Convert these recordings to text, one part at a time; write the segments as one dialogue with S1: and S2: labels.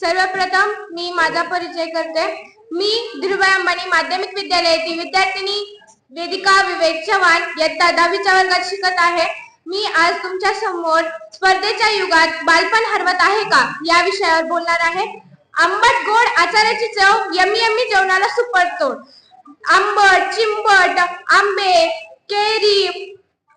S1: सर्वप्रथम मी माझा परिचय करते. मी धीरुभाई अंबानी माध्यमिक विद्यालयातील विद्यार्थिनी वेदिका विवेक चव्हाण इयत्ता दहावीच्या वर्गात शिकत आहे. मी आज तुमच्यासमोर स्पर्धेच्या युगात बालपण हरवत आहे का या विषयावर बोलणार आहे. आंबट गोड आचाराची चव यम्मी यमी जेवणाला सुपरतोड आंबट चिंबट आंबे केरी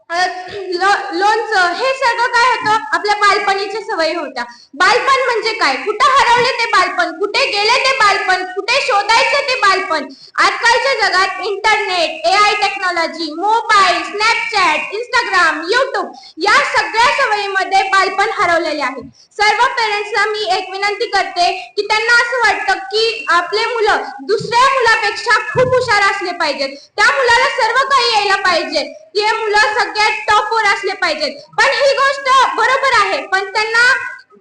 S1: ल लोणचं हे सगळं काय होतं? आपल्या बालपणीच्या सवयी होत्या. बालपण म्हणजे काय? कुठं हरवले ते बालपण? कुठे गेले ते बालपण? कुठे शोधायचं ते बालपण? आजकालच्या जगात internet A I technology mobile Snapchat Instagram YouTube या सगळ्या सवयीमध्ये बालपण हरवलेले आहे. सर्व पेरेंट्सला मी एक विनंती करते की त्यांना असं वाटतं की आपले मुलं दुसऱ्या मुलापेक्षा खूप हुशार असले पाहिजेत. त्या मुलाला सर्व काही यायला पाहिजे. ते मुलं सगळ्यात टॉपवर असले पाहिजेत पण ही गोष्ट बरोबर आहे. पण त्यांना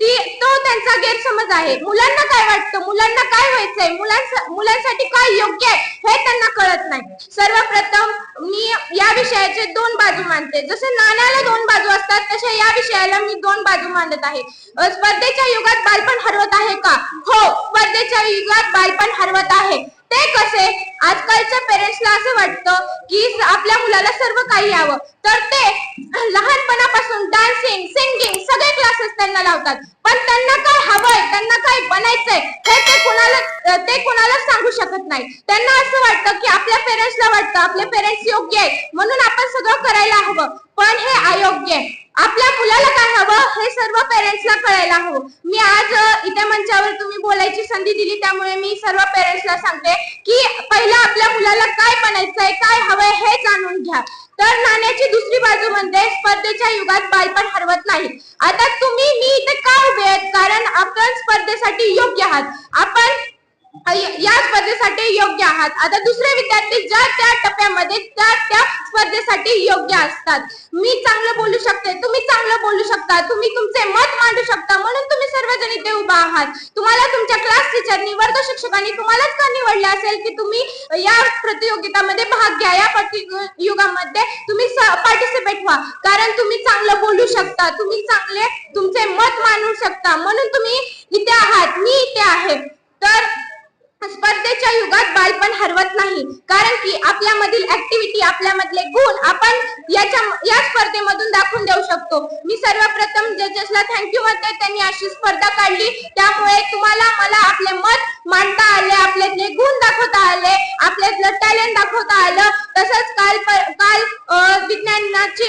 S1: ती तो त्यांचा गैरसमज आहे. मुलांना काय वाटतं? मुलांना काय व्हायचंय? मुलांसा मुलांसाठी काय योग्य आहे? हे त्यांना कळत नाही. सर्वप्रथम मी या विषयाचे दोन बाजू मानते जसे नाण्याला दोन बाजू असतात तसे या विषयाला मी दोन बाजू मानत आहे. स्पर्धेच्या युगात बालपण हरवत आहे का? हो स्पर्धेच्या युगात बालपण हरवत आहे. ते कसे? आजकालच्या पेरेंट्सला असं वाटतं की आपल्या मुलाला सर्व काही यावं. तर ते लहानपणापासून डान्सिंग सिंगिंग सगळे क्लासेस त्यांना लावतात. पण त्यांना काय हवंय? त्यांना काय बनायचंय? हे ते कुणाला ते कुणाला सांगू शकत नाही. त्यांना असं वाटतं की आपल्या पेरेंट्सला वाटतं आपले पेरेंट्स योग्य आहेत. म्हणून आपण सगळं करायला हवं. पण हे अयोग्य आहे. आपल्या मुलाला हे सर्व पेरेंट्सला कळायला हवं. मी आज इथे मंचावर तुम्ही बोलायची संधी दिली त्यामुळे मी सर्व पेरेंट्सला सांगते की पहिला आपल्या मुलाला काय बनायचंय काय हवंय हे जाणून घ्या. तर नाण्याची दुसरी बाजू म्हणजे स्पर्धेच्या युगात बालपण हरवत नाही. आता तुम्ही मी इथे का उभे आहेत? कारण आपण स्पर्धेसाठी योग्य आहात. आपण या स्पर्धेसाठी योग्य आहात. आता दुसरे विद्यार्थी ज्या त्या टप्प्यामध्ये त्या त्या स्पर्धेसाठी योग्य असतात. मी चांगलं बोलू शकते तुम्ही चांगलं बोलू शकता तुम्ही तुमचे मत मांडू शकता म्हणून तुम्ही सर्वजण इथे उभा आहात. तुम्हाला तुमच्या क्लास टीचरनी वर्ग शिक्षकांनी तुम्हालाच का निवडले असेल की तुम्ही या प्रतियोगितामध्ये भाग घ्या? या युगामध्ये तुम्ही पार्टिसिपेट व्हा. कारण तुम्ही चांगलं बोलू शकता तुम्ही चांगले तुमचे मत मांडू शकता म्हणून तुम्ही इथे आहात. मी इथे आहे. तर बालपण हरवत नाही. कारण की आपल्यामधील ऍक्टिव्हिटी आपल्यामधले गुण आपण याच्या या स्पर्धेमधून दाखवून देऊ शकतो. मी सर्वप्रथम जजेसला थँक्यू म्हणते. त्यांनी अशी स्पर्धा काढली. त्यामुळे तुम्हाला मला आपले मत मांडता आले आपल्यातले गुण दाखवता आले आपल्यातलं टॅलेंट दाखवता आलं तसंच काल काल विज्ञानाची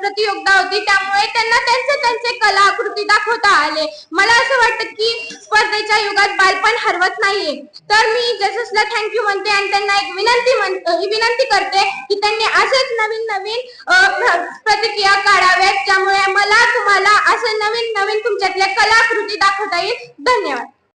S1: प्रतियोगिता होती. त्यामुळे त्यांना त्यांचे त्यांचे कलाकृती होता आले. मला असं वाटतं की स्पर्धेच्या युगात बालपण हरवत नाहीये. तर मी जसला थँक्यू म्हणते आणि त्यांना एक विनंती म्हण विनंती करते की त्यांनी असेच नवीन नवीन प्रतिक्रिया काढाव्यात. त्यामुळे मला तुम्हाला असे नवीन नवीन तुमच्यातल्या कलाकृती दाखवता येईल. धन्यवाद.